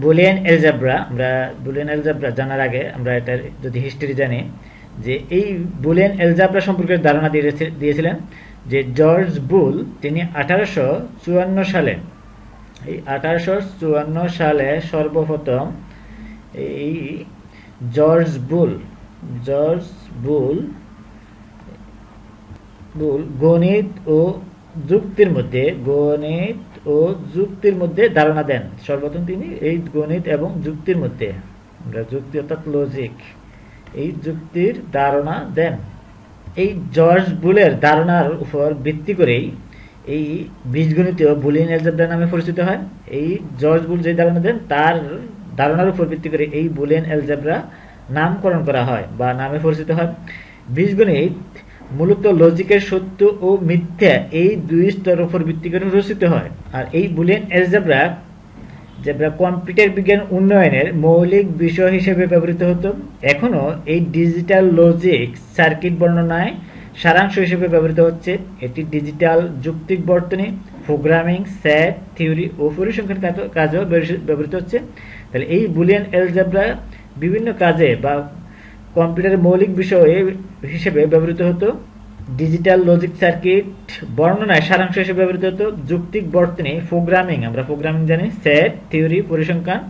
Boolean এলজাব্রা, আমরা Boolean এলজাব্রা জানার আগে আমরা এটা যদি হিস্ট্রি জানি, যে এই বুলিয়ান এলজাব্রা সম্পর্কে ধারণা দিয়েছে- দিয়েছিলেন যে জর্জ বুল, তিনি আঠারোশো চুয়ান্ন সালে, এই আঠারোশো চুয়ান্ন সালে সর্বপ্রথম এই George Boole George Boole Boole গণিত ও যুক্তির মধ্যে গণিত ও যুক্তির মধ্যে ধারণা দেন। সর্বপ্রথম তিনি এই গণিত এবং যুক্তির মধ্যে, আমরা যুক্তি অর্থাৎ লজিক এই যুক্তির ধারণা দেন। এই জর্জ বুলের ধারণার উপর ভিত্তি করেই এই বীজগণিতীয় বুলিয়ান অ্যালজেব্রা নামে পরিচিত হয়। এই জর্জ বুল যে ধারণা দেন, তার ধারণার উপর ভিত্তি করে এই বুলিয়ান অ্যালজেব্রা নামকরণ করা হয় বা নামে পরিচিত হয়। বীজগণিত মূলত লজিকের সত্য ও মিথ্যা এই দুই স্তরের উপর ভিত্তি করে রচিত হয়। আর এই বুলিয়ান অ্যালজেব্রা যেটা কম্পিউটার বিজ্ঞান উন্নয়নের মৌলিক বিষয় হিসেবে ব্যবহৃত হতো। এখনও এই ডিজিটাল লজিক সার্কিট বর্ণনায় সারাংশ হিসেবে ব্যবহৃত হচ্ছে। এটি ডিজিটাল যুক্তিক বর্তনী, প্রোগ্রামিং সেট থিওরি ও পরিসংখ্যান কাজ- কাজেও ব্যবহৃ- ব্যবহৃত হচ্ছে। তাহলে এই বুলিয়ান এলজেব্রা বিভিন্ন কাজে বা কম্পিউটারের মৌলিক বিষয় হিসেবে ব্যবহৃত হতো। ডিজিটাল লজিক সার্কিট, বর্ণনায় সারাংশ হিসেবে ব্যবহৃত হতো। যুক্তিক বর্তনী, প্রোগ্রামিং, আমরা প্রোগ্রামিং জানি, সেট, থিওরি, পরিসংখ্যান,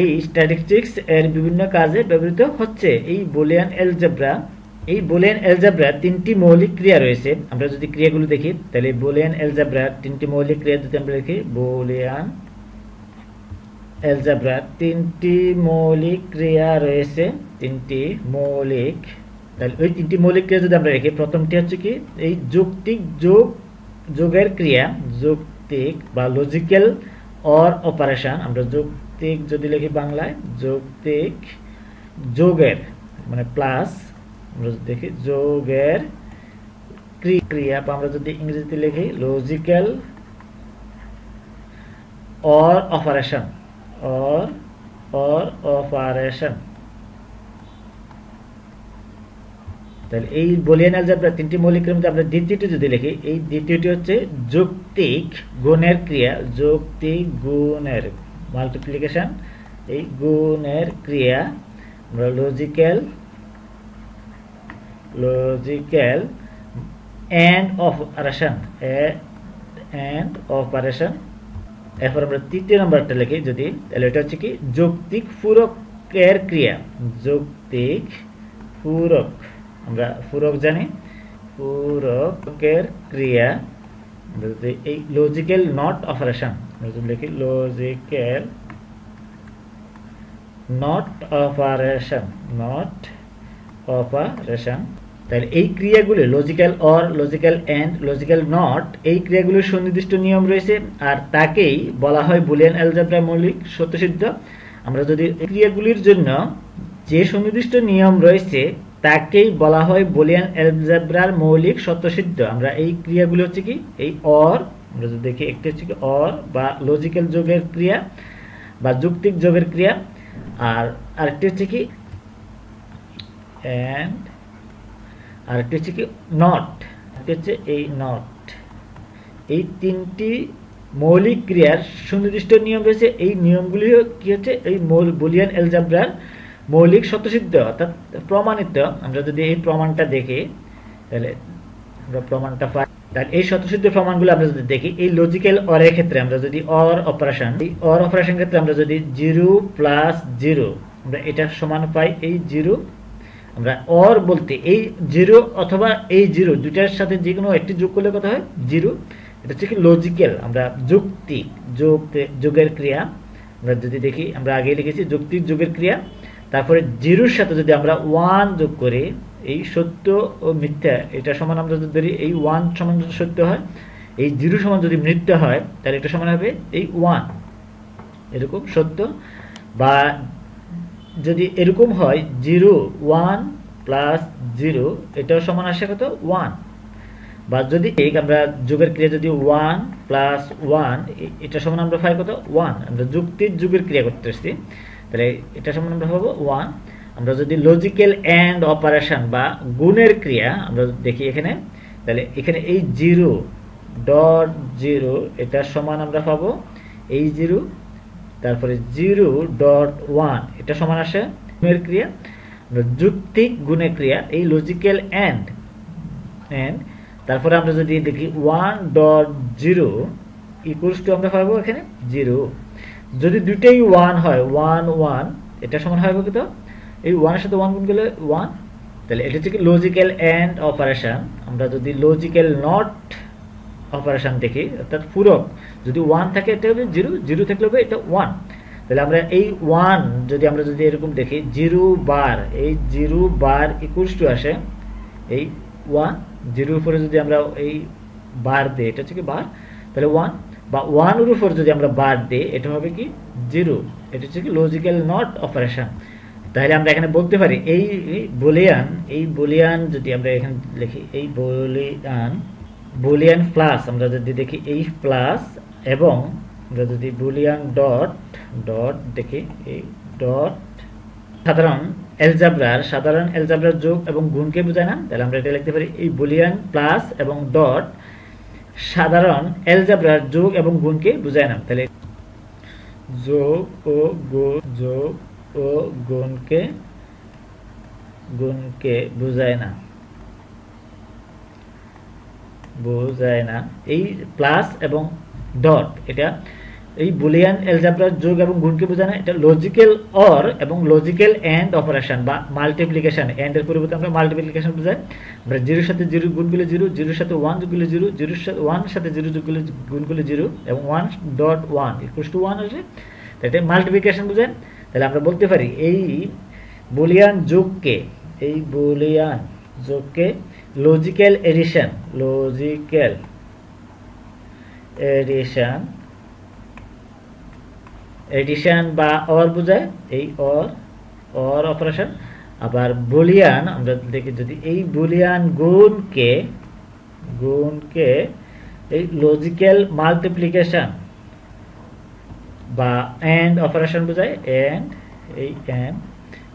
এই স্ট্যাটিস্টিক্স এর বিভিন্ন কাজে ব্যবহৃত হচ্ছে। এই বুলিয়ান এলজেব্রা, এই বুলিয়ান এলজেব্রা তিনটি মৌলিক ক্রিয়া রয়েছে। আমরা যদি ক্রিয়াগুলো দেখি, তাহলে বুলিয়ান এলজেব্রা তিনটি মৌলিক ক্রিয়া যদি আমরা দেখি, বুলিয়ান এলজেব্রা, তিনটি মৌলিক ক্রিয়া রয়েছে, তিনটি মৌলিক, তাহলে ওই তিনটি মৌলিক ক্রিয়া যদি আমরা দেখি, প্রথমটি হচ্ছে কি, এই যৌক্তিক যোগ, যোগের ক্রিয়া, যৌক্তিক বা লজিক্যাল অর অপারেশন আমরা যৌক্তিক যদি লিখি বাংলায়, যৌক্তিক যোগের মানে প্লাস আমরা যদি দেখি, যোগের ক্রি- ক্রিয়া, বা আমরা যদি ইংরেজিতে লিখি logical or operation or or operation তাহলে এই বলিয়ান অ্যালজেব্রা তিনটি মৌলিকের মধ্যে আমরা দ্বিতীয়টি যদি লিখি, এই দ্বিতীয়টি হচ্ছে যৌক্তিক গুণের ক্রিয়া, যৌক্তিক গুণের মাল্টিপ্লিকেশন এই গুণের ক্রিয়া, আমরা logical logical and operation and operation এরপর আমরা তৃতীয় নম্বরটা লিখি, যদি, তাহলে এটা হচ্ছে কি? যৌক্তিক পূরকের ক্রিয়া। যৌক্তিক পূরক। আমরা পূরক জানি। পূরকের ক্রিয়া। এই লজিক্যাল নট অপারেশন যদি লিখি logical not operation not operation তাহলে এই ক্রিয়াগুলি logical or logical and logical not এই ক্রিয়াগুলির সুনির্দিষ্ট নিয়ম রয়েছে, আর তাকেই বলা হয় বুলিয়ান অ্যালজেব্রা মৌলিক সত্যসিদ্ধ। আমরা যদি ক্রিয়াগুলির জন্য যে সুনির্দিষ্ট নিয়ম রয়েছে, তাকেই বলা হয় বুলিয়ান অ্যালজেব্রার মৌলিক সত্যসিদ্ধ। আমরা এই ক্রিয়াগুলি হচ্ছে কি? এই অর আমরা যদি দেখি একটি হচ্ছে কি অর বা লজিক্যাল যোগের ক্রিয়া বা যুক্তিক যোগের ক্রিয়া, আর আরেকটি হচ্ছে কি অ্যান্ড আরেকটি হচ্ছে কি নট হচ্ছে এই নট এই তিনটি মৌলিক ক্রিয়ার সুনির্দিষ্ট নিয়ম রয়েছে। এই নিয়মগুলি কি হচ্ছে? এই বুলিয়ান এলজাব্রার মৌলিক সত্যসিদ্ধ অর্থাৎ প্রমাণিত। আমরা যদি এই প্রমাণটা দেখি, তাহলে আমরা প্রমাণটা পাই। এই স্বতঃসিদ্ধ প্রমাণগুলো আমরা যদি দেখি, এই লজিক্যাল অরের ক্ষেত্রে আমরা যদি অর অপারেশন এই অর অপারেশন ক্ষেত্রে আমরা যদি জিরো প্লাস জিরো আমরা এটা সমান পাই এই জিরো আমরা অর বলতে এই জিরো অথবা এই জিরো দুটার সাথে যে কোনো একটি যোগ করলে কথা হয়? জিরো এটা হচ্ছে কি লজিক্যাল আমরা যুক্তি যোগ যোগের ক্রিয়া। আমরা যদি দেখি, আমরা আগে লিখেছি যুক্তিক যোগের ক্রিয়া। তারপরে জিরোর সাথে যদি আমরা ওয়ান যোগ করি, এই সত্য ও মিথ্যা, এটা সমান আমরা যদি ধরি, এই ওয়ান সমান যদি সত্য হয়, এই জিরো সমান যদি মিথ্যা হয়, তাহলে এটা সমান হবে এই ওয়ান এরকম সত্য। বা যদি এরকম হয়, জিরো, ওয়ান প্লাস জিরো, এটাও সমান আসে কত? ওয়ান। বা যদি আমরা যুগের ক্রিয়া যদি ওয়ান প্লাস ওয়ান এটা সমান আমরা পাই কত? ওয়ান। আমরা যুক্তির যুগের ক্রিয়া করতে করতেছি তাহলে এটা সমান আমরা পাবো ওয়ান। আমরা যদি লজিক্যাল অ্যান্ড অপারেশন বা গুণের ক্রিয়া, আমরা দেখি এখানে, তাহলে এখানে এই জিরো ডট জিরো, এটা সমান আমরা পাবো, এই জিরো তারপরে জিরো ডট ওয়ান, এটা সমান আসে গুণের ক্রিয়া যুক্তিক গুণের ক্রিয়া, এই লজিক্যাল অ্যান্ড অ্যান্ড তারপরে আমরা যদি দেখি one dot zero equals to আমরা পাবো এখানে জিরো যদি দুইটাই ওয়ান হয় ওয়ান ওয়ান এটা সমান হবে কত? এই ওয়ানের সাথে ওয়ান গুণ গেলে ওয়ান তাহলে এটা হচ্ছে লজিক্যাল অ্যান্ড অপারেশন আমরা যদি লজিক্যাল নট অপারেশন দেখি, অর্থাৎ পূরক। যদি ওয়ান থাকে, এটা হবে জিরো জিরো থাকলে হবে এটা ওয়ান তাহলে আমরা এই ওয়ান যদি আমরা যদি এরকম দেখি, জিরো বার, এই জিরো বার ইকুয়ালস টু আসে, এই ওয়ান জিরোর উপরে যদি আমরা এই বার দিই, এটা হচ্ছে কি বার? তাহলে ওয়ান বা ওয়ানের উপর যদি আমরা বার দিই, এটা হবে কি? জিরো। এটা হচ্ছে কি লজিক্যাল নট অপারেশন তাহলে আমরা এখানে বলতে পারি, এই বলিয়ান এই বলিয়ান যদি আমরা এখানে লিখি, এই বলিয়ান বুলিয়ান প্লাস, আমরা যদি দেখি এই প্লাস এবং আমরা যদি বুলিয়ান ডট ডট দেখি, এই ডট, সাধারণ এলজাব্রার সাধারণ এলজাব্রার যোগ এবং গুণকে বোঝায় না? তাহলে আমরা এটা লিখতে পারি, এই বুলিয়ান প্লাস এবং ডট, সাধারণ এলজাব্রার যোগ এবং গুণকে বোঝায় না। তাহলে যোগ ও গুণ, যোগ ও গুণকে গুণকে বোঝায় না। বোঝায় না। এই প্লাস এবং ডট এটা এই বুলিয়ান এলজাব্রার যোগ এবং গুণকে বোঝায় না, এটা লজিক্যাল অর এবং লজিক্যাল এন্ড অপারেশন বা মাল্টিপ্লিকেশন এর পরিবর্তে আমরা মাল্টিপ্লিকেশন বোঝাই। আমরা জিরোর সাথে জিরো গুণগুলো জিরো, জিরোর সাথে ওয়ান যোগগুলো জিরো, জিরোর সাথে ওয়ান সাথে জিরো যোগগুলো গুণগুলো জিরো, এবং one dot one equal to one আসে। এটা মাল্টিপ্লিকেশন বোঝায়। তাহলে আমরা বলতে পারি, এই বুলিয়ান যোগকে, এই Boolean যোগকে logical addition logical addition addition বা অর বোঝায়, এই অর অর অপারেশন আবার বুলিয়ান আমরা দেখি যদি এই বুলিয়ান গুণকে গুণকে এই লজিক্যাল মাল্টিপ্লিকেশন বা এন্ড অপারেশন বোঝায় এন্ড এই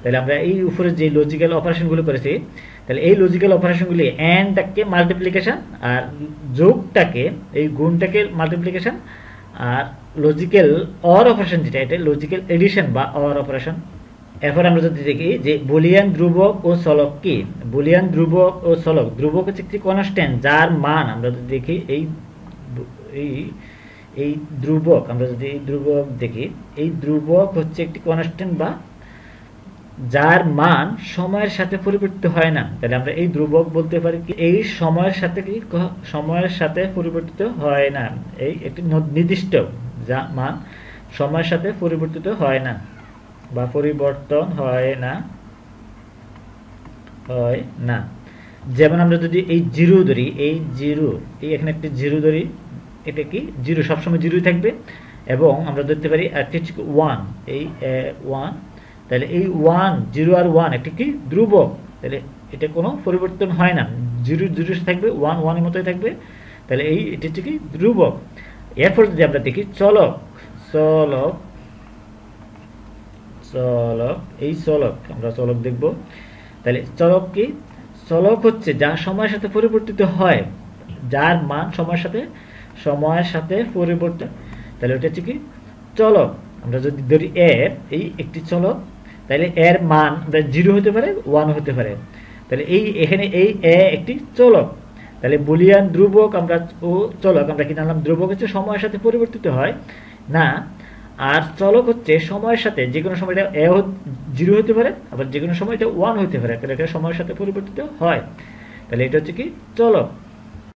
তাহলে আমরা এই উপরে যে লজিক্যাল অপারেশনগুলো করেছি তাহলে এই লজিক্যাল অপারেশনগুলি এন্ডটাকে মাল্টিপ্লিকেশন আর যোগটাকে, এই গুণটাকে মাল্টিপ্লিকেশন আর লজিক্যাল অর অপারেশন যেটা, এটা লজিক্যাল এডিশন বা অর অপারেশন এরপর আমরা যদি দেখি যে বুলিয়ান ধ্রুবক ও চলক কি? বুলিয়ান ধ্রুবক ও চলক। ধ্রুবক হচ্ছে একটি কনস্ট্যান্ট যার মান আমরা যদি দেখি, এই এই এই ধ্রুবক, আমরা যদি এই ধ্রুবক দেখি, এই ধ্রুবক হচ্ছে একটি কনস্ট্যান্ট বা যার মান সময়ের সাথে পরিবর্তিত হয় না। তাহলে আমরা এই ধ্রুবক বলতে পারি কি, এই সময়ের সাথে কি সময়ের সাথে পরিবর্তিত হয় না। এই একটি নির্দিষ্ট যা, মান সময়ের সাথে পরিবর্তিত হয় না বা পরিবর্তন হয় না হয় না। যেমন আমরা যদি এই জিরো ধরি, এই জিরো, এই এখানে একটি জিরো ধরি, এটা কি? জিরো, সবসময় জিরোই থাকবে। এবং আমরা ধরতে পারি ওয়ান এই ওয়ান তাহলে এই ওয়ান জিরো আর ওয়ান একটি কি? ধ্রুবক। তাহলে এটা কোনো পরিবর্তন হয় না। জিরো জিরো থাকবে ওয়ান ওয়ানের মতোই থাকবে। তাহলে এই, এটি হচ্ছে কি? ধ্রুবক। এরপর যদি আমরা দেখি, চলক। চলক চলক, এই চলক, আমরা চলক দেখব। তাহলে চলক কি? চলক হচ্ছে যা সময়ের সাথে পরিবর্তিত হয়। যার মান সময়ের সাথে সময়ের সাথে পরিবর্তন। তাহলে ওটা হচ্ছে কি? চলক। আমরা যদি ধরি এ, এই একটি চলক তাহলে এর মান জিরো হতে পারে ওয়ান হতে পারে। তাহলে এই এখানে এই এ একটি চলক। তাহলে বুলিয়ান ধ্রুবক আমরা ও চলক, আমরা কি জানলাম? ধ্রুবক হচ্ছে সময়ের সাথে পরিবর্তিত হয়। না, আর চলক হচ্ছে সময়ের সাথে, যে কোনো সময় এটা এ জিরো হতে পারে, আবার যে কোনো সময় এটা ওয়ান হতে পারে, তাহলে এটা সময়ের সাথে পরিবর্তিত হয়। তাহলে এটা হচ্ছে কি? চলক।